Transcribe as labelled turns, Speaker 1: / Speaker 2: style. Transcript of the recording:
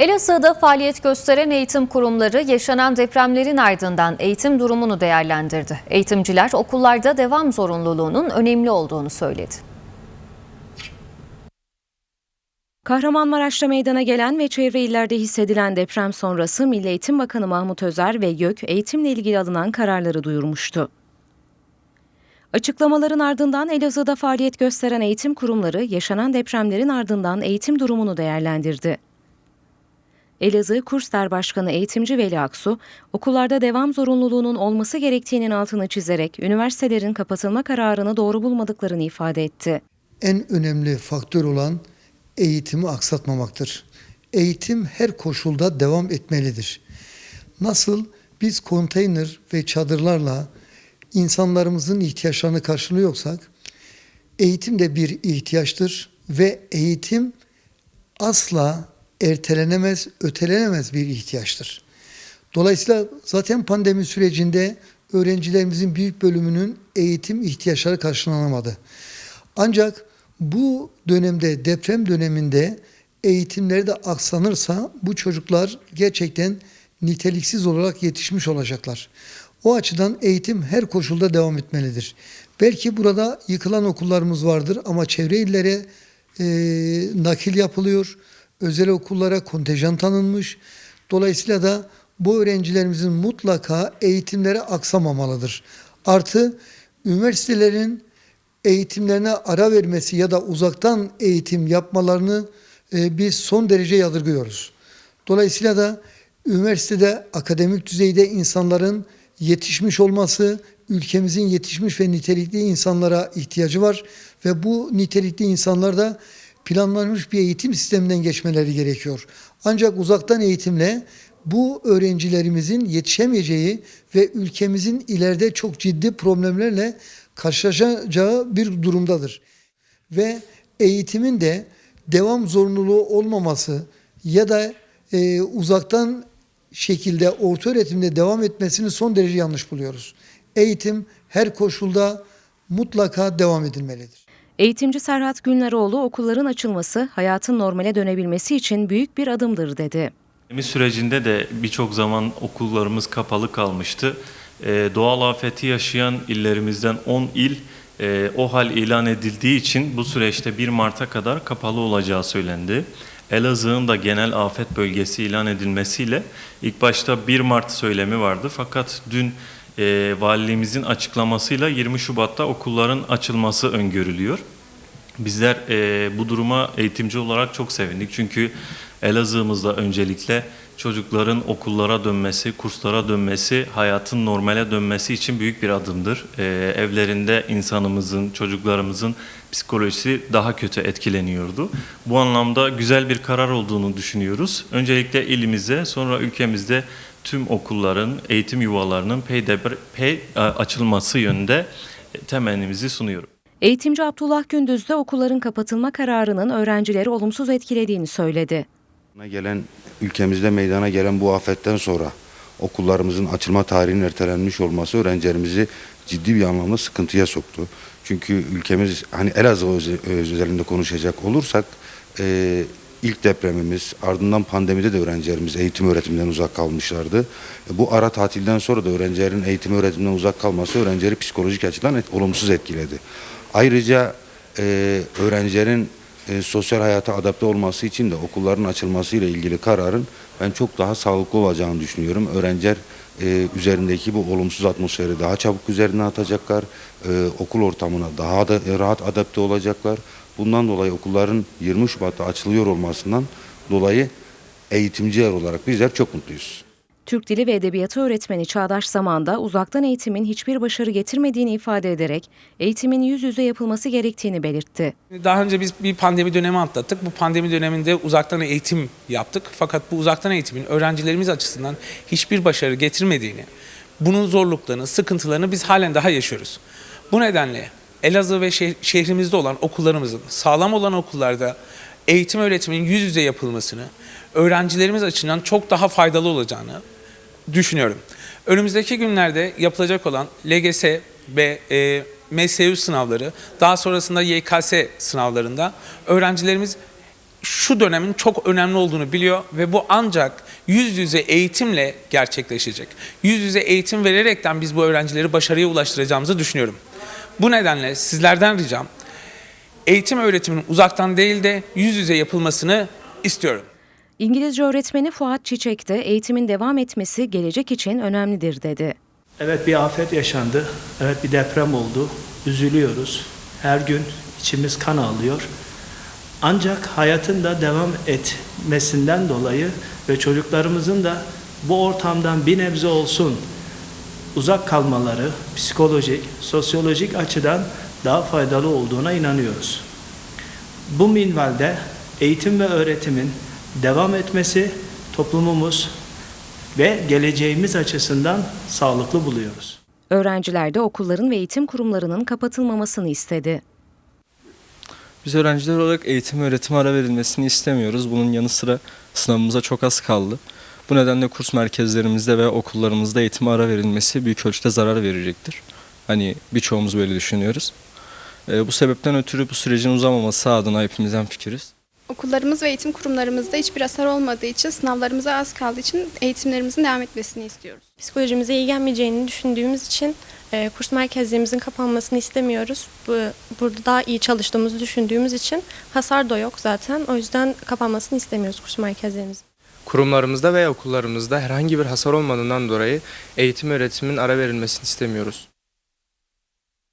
Speaker 1: Elazığ'da faaliyet gösteren eğitim kurumları yaşanan depremlerin ardından eğitim durumunu değerlendirdi. Eğitimciler okullarda devam zorunluluğunun önemli olduğunu söyledi.
Speaker 2: Kahramanmaraş'ta meydana gelen ve çevre illerde hissedilen deprem sonrası Milli Eğitim Bakanı Mahmut Özer ve YÖK eğitimle ilgili alınan kararları duyurmuştu. Açıklamaların ardından Elazığ'da faaliyet gösteren eğitim kurumları yaşanan depremlerin ardından eğitim durumunu değerlendirdi. Elazığ Kurslar Başkanı Eğitimci Veli Aksu, okullarda devam zorunluluğunun olması gerektiğinin altını çizerek üniversitelerin kapatılma kararını doğru bulmadıklarını ifade etti.
Speaker 3: en önemli faktör olan eğitimi aksatmamaktır. Eğitim her koşulda devam etmelidir. Nasıl biz konteyner ve çadırlarla insanlarımızın ihtiyaçlarını karşılıyorsak, eğitim de bir ihtiyaçtır ve eğitim asla ertelenemez, ötelenemez bir ihtiyaçtır. Dolayısıyla zaten pandemi sürecinde öğrencilerimizin büyük bölümünün eğitim ihtiyaçları karşılanamadı. Ancak bu dönemde deprem döneminde eğitimleri de aksanırsa bu çocuklar gerçekten niteliksiz olarak yetişmiş olacaklar. O açıdan eğitim her koşulda devam etmelidir. Belki burada yıkılan okullarımız vardır ama çevre illere e, nakil yapılıyor. Özel okullara kontenjan tanınmış. Dolayısıyla da bu öğrencilerimizin mutlaka eğitimleri aksamamalıdır. Artı üniversitelerin eğitimlerine ara vermesi ya da uzaktan eğitim yapmalarını e, biz son derece yadırgıyoruz. Dolayısıyla da üniversitede akademik düzeyde insanların yetişmiş olması, ülkemizin yetişmiş ve nitelikli insanlara ihtiyacı var ve bu nitelikli insanlar da planlanmış bir eğitim sisteminden geçmeleri gerekiyor. Ancak uzaktan eğitimle bu öğrencilerimizin yetişemeyeceği ve ülkemizin ileride çok ciddi problemlerle karşılaşacağı bir durumdadır. Ve eğitimin de devam zorunluluğu olmaması ya da e, uzaktan şekilde orta öğretimde devam etmesini son derece yanlış buluyoruz. Eğitim her koşulda mutlaka devam edilmelidir.
Speaker 2: Eğitimci Serhat Günleroğlu okulların açılması hayatın normale dönebilmesi için büyük bir adımdır dedi.
Speaker 4: Pandemi sürecinde de birçok zaman okullarımız kapalı kalmıştı. Ee, doğal afeti yaşayan illerimizden 10 il e, o hal ilan edildiği için bu süreçte 1 Mart'a kadar kapalı olacağı söylendi. Elazığ'ın da genel afet bölgesi ilan edilmesiyle ilk başta 1 Mart söylemi vardı. Fakat dün e, valiliğimizin açıklamasıyla 20 Şubat'ta okulların açılması öngörülüyor. Bizler e, bu duruma eğitimci olarak çok sevindik. Çünkü Elazığ'ımızda öncelikle çocukların okullara dönmesi, kurslara dönmesi, hayatın normale dönmesi için büyük bir adımdır. E, evlerinde insanımızın, çocuklarımızın psikolojisi daha kötü etkileniyordu. Bu anlamda güzel bir karar olduğunu düşünüyoruz. Öncelikle ilimize, sonra ülkemizde tüm okulların, eğitim yuvalarının peyderpey açılması yönünde temennimizi sunuyorum.
Speaker 2: Eğitimci Abdullah Gündüz de okulların kapatılma kararının öğrencileri olumsuz etkilediğini söyledi.
Speaker 5: gelen ülkemizde meydana gelen bu afetten sonra okullarımızın açılma tarihinin ertelenmiş olması öğrencilerimizi ciddi bir anlamda sıkıntıya soktu. Çünkü ülkemiz hani Elazığ öze- özelinde konuşacak olursak e, ilk depremimiz ardından pandemide de öğrencilerimiz eğitim öğretimden uzak kalmışlardı. E, bu ara tatilden sonra da öğrencilerin eğitim öğretimden uzak kalması öğrencileri psikolojik açıdan et- olumsuz etkiledi. Ayrıca e, öğrencilerin e, sosyal hayata adapte olması için de okulların açılması ile ilgili kararın ben çok daha sağlıklı olacağını düşünüyorum. Öğrenciler e, üzerindeki bu olumsuz atmosferi daha çabuk üzerine atacaklar. E, okul ortamına daha da rahat adapte olacaklar. Bundan dolayı okulların 20 Şubat'ta açılıyor olmasından dolayı eğitimciler olarak bizler çok mutluyuz.
Speaker 2: Türk Dili ve Edebiyatı öğretmeni Çağdaş Zaman'da uzaktan eğitimin hiçbir başarı getirmediğini ifade ederek eğitimin yüz yüze yapılması gerektiğini belirtti.
Speaker 6: Daha önce biz bir pandemi dönemi atlattık. Bu pandemi döneminde uzaktan eğitim yaptık. Fakat bu uzaktan eğitimin öğrencilerimiz açısından hiçbir başarı getirmediğini, bunun zorluklarını, sıkıntılarını biz halen daha yaşıyoruz. Bu nedenle Elazığ ve şeh- şehrimizde olan okullarımızın sağlam olan okullarda eğitim öğretimin yüz yüze yapılmasını öğrencilerimiz açısından çok daha faydalı olacağını düşünüyorum. Önümüzdeki günlerde yapılacak olan LGS ve e, MSU sınavları, daha sonrasında YKS sınavlarında öğrencilerimiz şu dönemin çok önemli olduğunu biliyor ve bu ancak yüz yüze eğitimle gerçekleşecek. Yüz yüze eğitim vererekten biz bu öğrencileri başarıya ulaştıracağımızı düşünüyorum. Bu nedenle sizlerden ricam eğitim öğretiminin uzaktan değil de yüz yüze yapılmasını istiyorum.
Speaker 2: İngilizce öğretmeni Fuat Çiçek de eğitimin devam etmesi gelecek için önemlidir dedi.
Speaker 7: Evet bir afet yaşandı. Evet bir deprem oldu. Üzülüyoruz. Her gün içimiz kan ağlıyor. Ancak hayatın da devam etmesinden dolayı ve çocuklarımızın da bu ortamdan bir nebze olsun uzak kalmaları psikolojik, sosyolojik açıdan daha faydalı olduğuna inanıyoruz. Bu minvalde eğitim ve öğretimin devam etmesi toplumumuz ve geleceğimiz açısından sağlıklı buluyoruz.
Speaker 2: Öğrenciler de okulların ve eğitim kurumlarının kapatılmamasını istedi.
Speaker 8: Biz öğrenciler olarak eğitim ve öğretim ara verilmesini istemiyoruz. Bunun yanı sıra sınavımıza çok az kaldı. Bu nedenle kurs merkezlerimizde ve okullarımızda eğitim ara verilmesi büyük ölçüde zarar verecektir. Hani birçoğumuz böyle düşünüyoruz. Ee, bu sebepten ötürü bu sürecin uzamaması adına hepimizden fikiriz.
Speaker 9: Okullarımız ve eğitim kurumlarımızda hiçbir hasar olmadığı için, sınavlarımıza az kaldığı için eğitimlerimizin devam etmesini istiyoruz.
Speaker 10: Psikolojimize iyi gelmeyeceğini düşündüğümüz için e, kurs merkezlerimizin kapanmasını istemiyoruz. Bu, burada daha iyi çalıştığımızı düşündüğümüz için hasar da yok zaten. O yüzden kapanmasını istemiyoruz kurs merkezlerimizin.
Speaker 11: Kurumlarımızda veya okullarımızda herhangi bir hasar olmadığından dolayı eğitim öğretimin ara verilmesini istemiyoruz.